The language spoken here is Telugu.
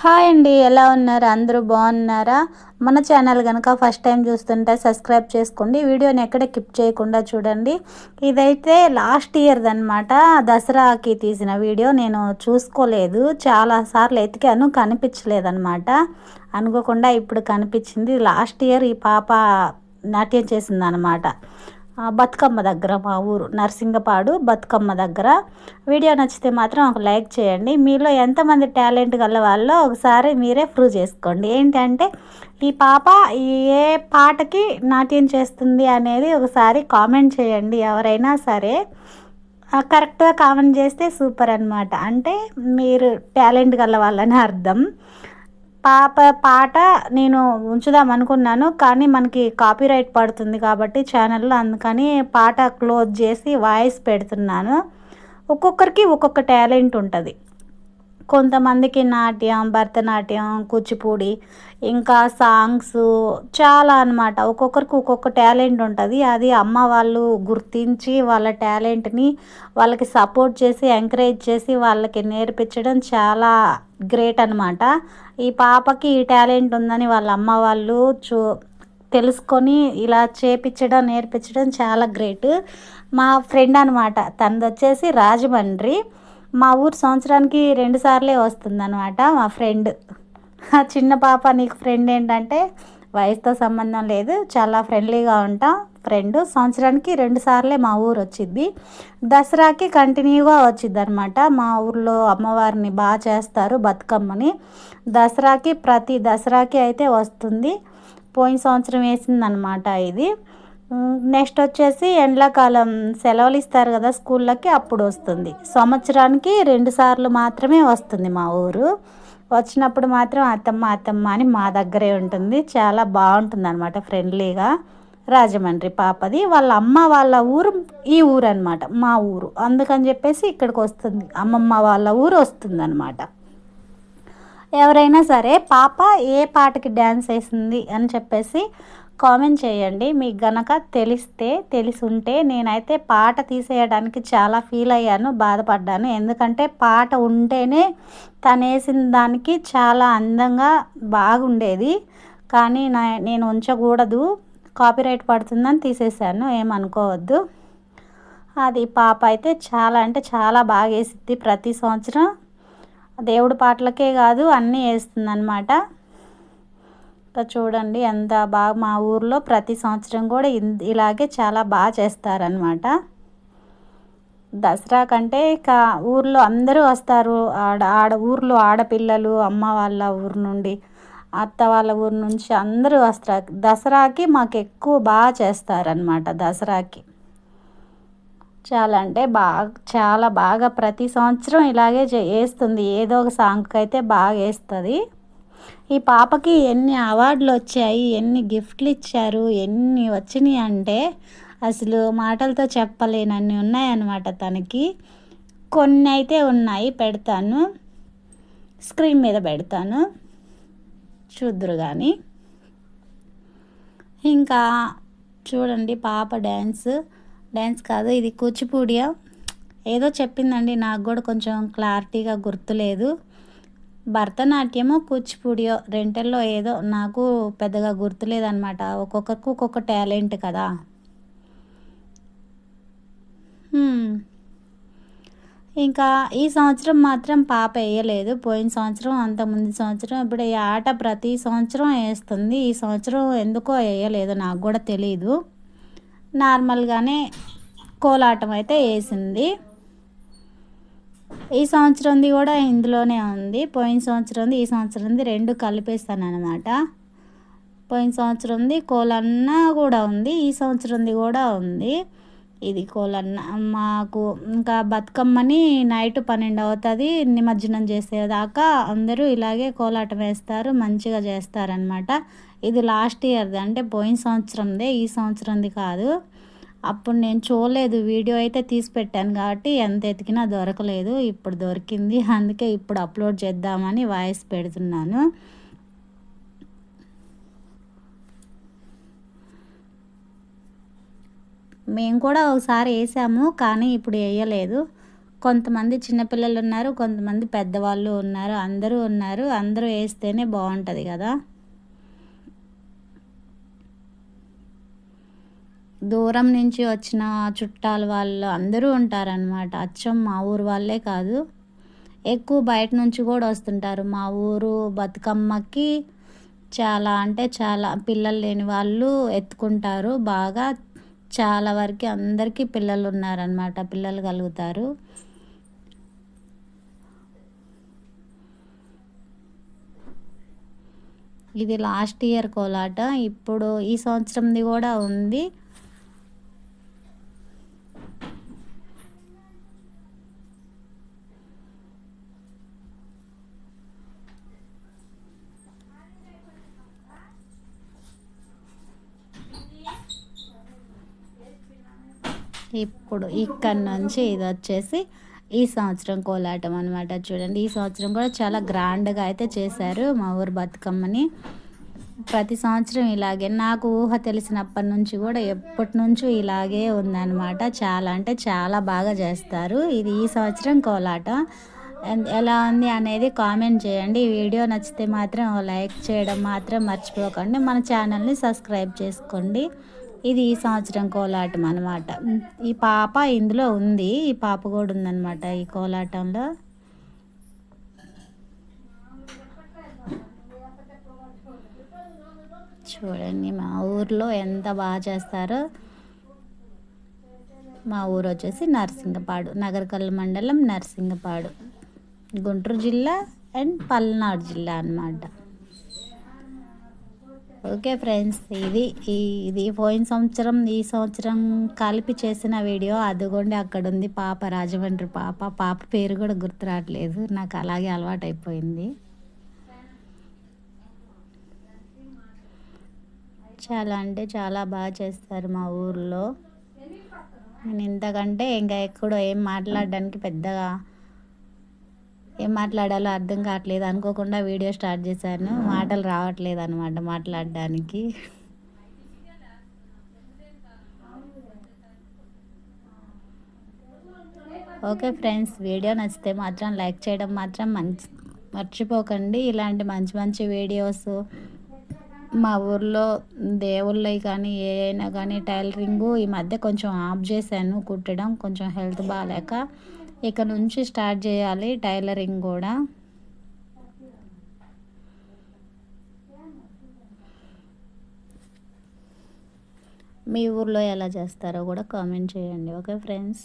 హాయ్ అండి ఎలా ఉన్నారు? అందరూ బాగున్నారా? మన ఛానల్ కనుక ఫస్ట్ టైం చూస్తుంటే సబ్స్క్రైబ్ చేసుకోండి. వీడియోని ఎక్కడ కిప్ చేయకుండా చూడండి. ఇదైతే లాస్ట్ ఇయర్ది అనమాట దసరాకి తీసిన వీడియో. నేను చూసుకోలేదు. చాలాసార్లు ఎతికాను కనిపించలేదన్నమాట. అనుకోకుండా ఇప్పుడు కనిపించింది. లాస్ట్ ఇయర్ ఈ పాప నాట్యం చేసిందనమాట అనమాట బతుకమ్మ దగ్గర మా ఊరు నర్సింగపాడు బతుకమ్మ దగ్గర. వీడియో నచ్చితే మాత్రం ఒక లైక్ చేయండి. మీలో ఎంతమంది టాలెంట్ గల వాళ్ళో ఒకసారి మీరే ప్రూవ్ చేసుకోండి. ఏంటంటే ఈ పాప ఏ పాటకి నాట్యం చేస్తుంది అనేది ఒకసారి కామెంట్ చేయండి. ఎవరైనా సరే కరెక్ట్గా కామెంట్ చేస్తే సూపర్ అనమాట అంటే మీరు టాలెంట్ గల వాళ్ళని అర్థం. పాప పాట నేను ఉంచుదాం అనుకున్నాను కానీ మనకి కాపీరైట్ పడుతుంది కాబట్టి ఛానల్లో అందుకని పాట క్లోజ్ చేసి వాయిస్ పెడుతున్నాను. ఒక్కొక్కరికి ఒక్కొక్క టాలెంట్ ఉంటుంది. కొంతమందికి నాట్యం భరతనాట్యం కూచిపూడి ఇంకా సాంగ్స్ చాలా అనమాట ఒక్కొక్కరికి ఒక్కొక్క టాలెంట్ ఉంటుంది. అది అమ్మ వాళ్ళు గుర్తించి వాళ్ళ టాలెంట్ని వాళ్ళకి సపోర్ట్ చేసి ఎంకరేజ్ చేసి వాళ్ళకి నేర్పించడం చాలా గ్రేట్ అనమాట ఈ పాపకి ఈ టాలెంట్ ఉందని వాళ్ళ అమ్మ వాళ్ళు చూ తెలుసుకొని ఇలా చేపించడం నేర్పించడం చాలా గ్రేట్. మా ఫ్రెండ్ అనమాట తనది వచ్చేసి రాజమండ్రి. మా ఊరు సంవత్సరానికి రెండు సార్లే వస్తుందన్నమాట మా ఫ్రెండ్. ఆ చిన్న పాప నీకు ఫ్రెండ్ ఏంటంటే వయసుతో సంబంధం లేదు చాలా ఫ్రెండ్లీగా ఉంటాం. ఫ్రెండ్ సంవత్సరానికి రెండు సార్లే మా ఊరు వచ్చింది దసరాకి కంటిన్యూగా వచ్చింది అనమాట మా ఊర్లో అమ్మవారిని బాగా చేస్తారు బతుకమ్మని. దసరాకి ప్రతి దసరాకి అయితే వస్తుంది. పోయిన సంవత్సరం వేసిందనమాట ఇది. నెక్స్ట్ వచ్చేసి ఎండాకాలం సెలవులు ఇస్తారు కదా స్కూళ్ళకి అప్పుడు వస్తుంది. సంవత్సరానికి రెండు సార్లు మాత్రమే వస్తుంది మా ఊరు. వచ్చినప్పుడు మాత్రం అత్తమ్మ అత్తమ్మ అని మా దగ్గరే ఉంటుంది. చాలా బాగుంటుంది అనమాట ఫ్రెండ్లీగా రాజమండ్రి పాపది. వాళ్ళ అమ్మ వాళ్ళ ఊరు ఈ ఊరు అనమాట మా ఊరు. అందుకని చెప్పేసి ఇక్కడికి వస్తుంది. అమ్మమ్మ వాళ్ళ ఊరు వస్తుంది అనమాట ఎవరైనా సరే పాప ఏ పాటకి డ్యాన్స్ వేసింది అని చెప్పేసి కామెంట్ చేయండి. మీకు గనక తెలిస్తే తెలిసి ఉంటే నేనైతే పాట తీసేయడానికి చాలా ఫీల్ అయ్యాను బాధపడ్డాను. ఎందుకంటే పాట ఉంటేనే తను వేసిన దానికి చాలా అందంగా బాగుండేది. కానీ నా నేను ఉంచకూడదు. కాపీరైట్ పడుతుందని తీసేసాను ఏమనుకోవద్దు. అది పాప అయితే చాలా అంటే చాలా బాగా వేసిద్ది ప్రతి సంవత్సరం. దేవుడి పాటలకే కాదు అన్నీ వేస్తుంది అనమాట ఇంకా చూడండి ఎంత బాగా మా ఊర్లో ప్రతి సంవత్సరం కూడా ఇలాగే చాలా బాగా చేస్తారనమాట దసరా కంటే ఇక ఊర్లో అందరూ వస్తారు ఆడ ఆడ ఊర్లో ఆడపిల్లలు అమ్మ వాళ్ళ ఊరు నుండి అత్త వాళ్ళ ఊరు నుంచి అందరూ వస్తారు దసరాకి మాకు ఎక్కువ బాగా చేస్తారనమాట దసరాకి. చాలా అంటే బాగా చాలా బాగా ప్రతి సంవత్సరం ఇలాగే వేస్తుంది. ఏదో ఒక సాంగ్కి అయితే బాగా వేస్తుంది. ఈ పాపకి ఎన్ని అవార్డులు వచ్చాయి ఎన్ని గిఫ్ట్లు ఇచ్చారు ఎన్ని వచ్చినాయి అంటే అసలు మాటలతో చెప్పలేనన్ని ఉన్నాయన్నమాట తనకి. కొన్ని అయితే ఉన్నాయి పెడతాను. స్క్రీన్ మీద పెడతాను. చూద్దరు కానీ ఇంకా చూడండి పాప డ్యాన్స్ డ్యాన్స్ కాదు ఇది కూచిపూడియా. ఏదో చెప్పిందండి నాకు కూడా కొంచెం క్లారిటీగా గుర్తులేదు. భరతనాట్యము కూచిపూడియో రెంటల్లో ఏదో నాకు పెద్దగా గుర్తులేదన్నమాట. ఒక్కొక్కరికి ఒక్కొక్క టాలెంట్ కదా. ఇంకా ఈ సంవత్సరం మాత్రం పాప వేయలేదు. పోయిన సంవత్సరం అంత ముందు సంవత్సరం ఇప్పుడు ఈ ఆట ప్రతి సంవత్సరం వేస్తుంది. ఈ సంవత్సరం ఎందుకో వేయలేదు నాకు కూడా తెలియదు నార్మల్గానే కోలాటం అయితే వేసింది. ఈ సంవత్సరంది కూడా ఇందులోనే ఉంది. పోయిన సంవత్సరంది ఈ సంవత్సరంది రెండు కలిపేస్తాను అనమాట పోయిన సంవత్సరంది కోలన్న కూడా ఉంది ఈ సంవత్సరంది కూడా ఉంది. ఇది కోలన్న మాకు ఇంకా బతుకమ్మని నైట్ పన్నెండు అవుతుంది నిమజ్జనం చేసేదాకా అందరూ ఇలాగే కోలాటం వేస్తారు మంచిగా చేస్తారనమాట ఇది లాస్ట్ ఇయర్ది అంటే పోయిన సంవత్సరందే ఈ సంవత్సరంది కాదు. అప్పుడు నేను చూడలేదు వీడియో అయితే తీసి పెట్టాను కాబట్టి ఎంత ఎతికినా దొరకలేదు ఇప్పుడు దొరికింది. అందుకే ఇప్పుడు అప్లోడ్ చేద్దామని వాయిస్ పెడుతున్నాను. మేము కూడా ఒకసారి వేసాము కానీ ఇప్పుడు వేయలేదు. కొంతమంది చిన్నపిల్లలు ఉన్నారు కొంతమంది పెద్దవాళ్ళు ఉన్నారు అందరూ ఉన్నారు. అందరూ వేస్తేనే బాగుంటుంది కదా. దూరం నుంచి వచ్చిన చుట్టాలు వాళ్ళు అందరూ ఉంటారనమాట అచ్చం మా ఊరు వాళ్ళే కాదు. ఎక్కువ బయట నుంచి కూడా వస్తుంటారు. మా ఊరు బతుకమ్మకి చాలా అంటే చాలా పిల్లలు లేని వాళ్ళు ఎత్తుకుంటారు. బాగా చాలా వరకు అందరికీ పిల్లలు ఉన్నారనమాట పిల్లలు కలుగుతారు. ఇది లాస్ట్ ఇయర్ కోలాట. ఇప్పుడు ఈ సంవత్సరంది కూడా ఉంది. ఇప్పుడు ఇక్కడ నుంచి ఇది వచ్చేసి ఈ సంవత్సరం కోలాటం అనమాట చూడండి ఈ సంవత్సరం కూడా చాలా గ్రాండ్గా అయితే చేశారు మా ఊరు బతుకమ్మని. ప్రతి సంవత్సరం ఇలాగే నాకు ఊహ తెలిసినప్పటి నుంచి కూడా ఎప్పటి నుంచో ఇలాగే ఉందన్నమాట. చాలా అంటే చాలా బాగా చేస్తారు. ఇది ఈ సంవత్సరం కోలాట. ఎలా ఉంది అనేది కామెంట్ చేయండి. ఈ వీడియో నచ్చితే మాత్రం లైక్ చేయడం మాత్రం మర్చిపోకండి. మన ఛానల్ని సబ్స్క్రైబ్ చేసుకోండి. ఇది ఈ సంవత్సరం కోలాటం అనమాట ఈ పాప ఇందులో ఉంది. ఈ పాప కూడా ఉందన్నమాట ఈ కోలాటంలో. చూడండి మా ఊర్లో ఎంత బాగా చేస్తారో. మా ఊరు వచ్చేసి నర్సింగపాడు నగరకల్ మండలం నర్సింగపాడు. గుంటూరు జిల్లా అండ్ పల్నాడు జిల్లా అనమాట ఓకే ఫ్రెండ్స్ ఇది ఇది పోయిన సంవత్సరం ఈ సంవత్సరం కలిపి చేసిన వీడియో. అదిగోండి అక్కడ ఉంది పాప రాజమండ్రి పాప. పాప పేరు కూడా గుర్తు రావట్లేదు. నాకు అలాగే అలవాటు అయిపోయింది చాలా అంటే చాలా బాగా చేస్తారు మా ఊర్లో. నేను ఇంతకంటే ఇంకా ఎక్కడో ఏం మాట్లాడడానికి పెద్దగా ఏం మాట్లాడాలో అర్థం కావట్లేదు. అనుకోకుండా వీడియో స్టార్ట్ చేశాను. మాటలు రావట్లేదు అనమాట మాట్లాడడానికి. ఓకే ఫ్రెండ్స్ వీడియో నచ్చితే మాత్రం లైక్ చేయడం మాత్రం మంచి మర్చిపోకండి. ఇలాంటి మంచి మంచి వీడియోస్ మా ఊర్లో దేవుళ్ళవి కానీ ఏ అయినా కానీ టైలరింగు ఈ మధ్య కొంచెం ఆఫ్ చేశాను. కుట్టడం కొంచెం హెల్త్ బాగాలేక ఇక నుంచి స్టార్ట్ చేయాలి టైలరింగ్ కూడా. మీ ఊర్లో ఎలా చేస్తారో కూడా కామెంట్ చేయండి ఓకే ఫ్రెండ్స్?